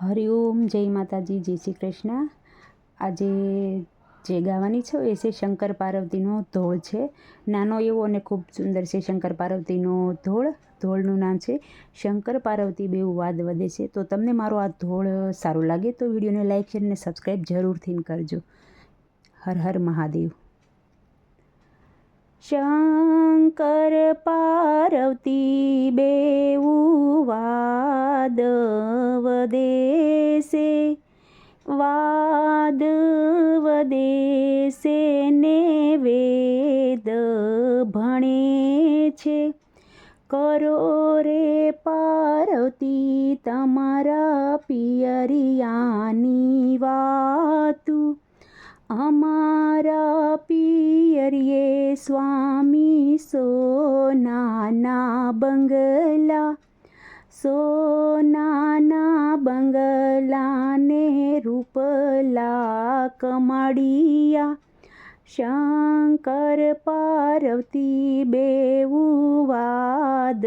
હરિઓમ જય માતાજી, જય શ્રી કૃષ્ણ. આજે જે ગાવાની છે એ છે શંકર પાર્વતીનો ધોળ છે. નાનો એવો અને ખૂબ સુંદર છે શંકર પાર્વતીનો ધોળ. ધોળનું નામ છે શંકર પાર્વતી બેઉ વાદ વધે છે. તો તમને મારો આ ધોળ સારો લાગે તો વિડીયોને લાઈક, શેર અને સબસ્ક્રાઈબ જરૂરથી કરજો. હર હર મહાદેવ. શંકર પાર્વતી બેઉવાદ વદેશે વાદ વદેશે ને વેદ ભણે છે. કરો રે પાર્વતી તમારા પિયરિયાની વાતું. અમારા પિયરિયે સ્વામી સોનાના બંગલા સોનાના બંગલાને રૂપલા કમાડિયા. શંકર પાર્વતી બેઉ વાદ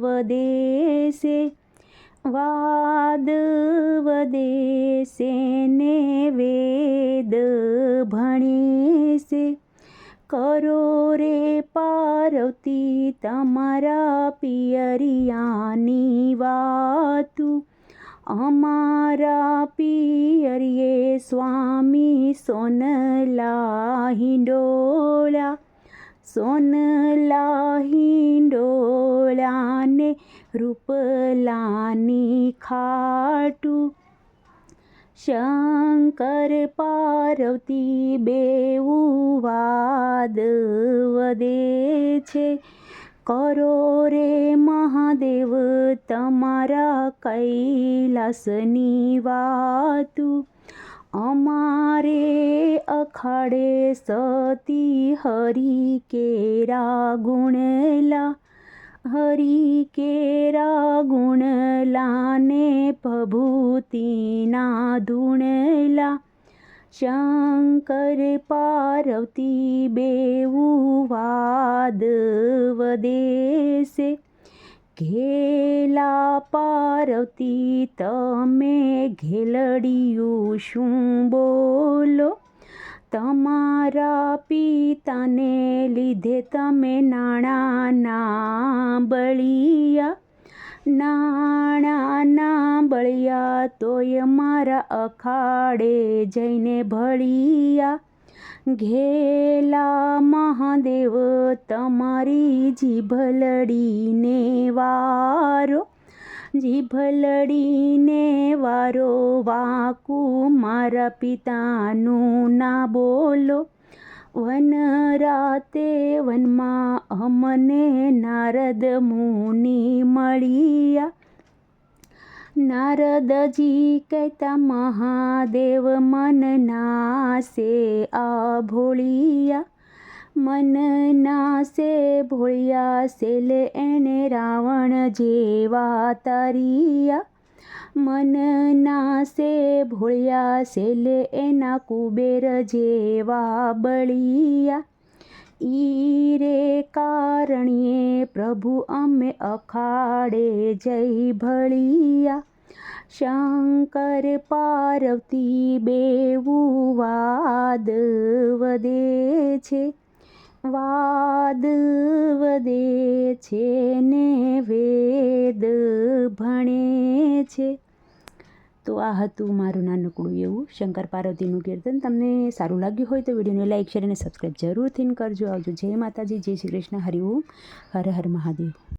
વદેશે વાદ વદેશે ને વેદ ભણે છે કરો રે પાર્વતી, તમારા પિયરિયાની વાતું. અમારા પિયરિયે સ્વામી સોનલા હિંડોળા, સોનલા હિંડોળાને રૂપલાની ખાટું. શંકર પાર્વતી બેઉ વાદ વદે છે. કરો રે મહાદેવ તમારા કૈલાસની વાતું. અમારે અખાડે સતી હરી કેરા ગુણલા, હરી કેરા ગુણલાને પ્રભૂતિના ધૂણેલા. શંકર પાર્વતી બેવું વાદ વદેશે. ઘેલા પાર્વતી, તમે ઘેલડિયું શું બોલો? તમારા પિતાને લીધે તમે નાણાના બળિયા. નાણાના બળિયા તોય મારા અખાડે જઈને ભળિયા. ઘેલા મહાદેવ, તમારી જીભલડીને વારો જીભલડીને વારો, વાકુ મારા પિતાનું ના બોલો. વન રાતે વનમાં અમને નારદ મુનિ મળ્યા. નારદજી કહેતા, મહાદેવ મન નાસે આ ભોળિયા. મન નાસે ભોળિયા, સેલે એણે રાવણ જેવા તારિયા. મન નાસે ભોળ્યા સેલે એના કુબેર જેવા બળિયા. ઈ રે કારણીએ પ્રભુ અમે અખાડે જય ભળિયા. શંકર પાર્વતી બેવું વાદ વધે છે. વાદ વદે છે ને વેદ ભણે છે. તો આ હતું મારું નાનકડું એવું, શંકર પાર્વતીનું કીર્તન. તમને સારું લાગ્યું હોય તો વિડીયોને લાઈક, શેર અને સબસ્ક્રાઈબ જરૂરથી કરજો. આવજો. જય માતાજી, જય શ્રી કૃષ્ણ. હરિ ઓમ. હર હર મહાદેવ.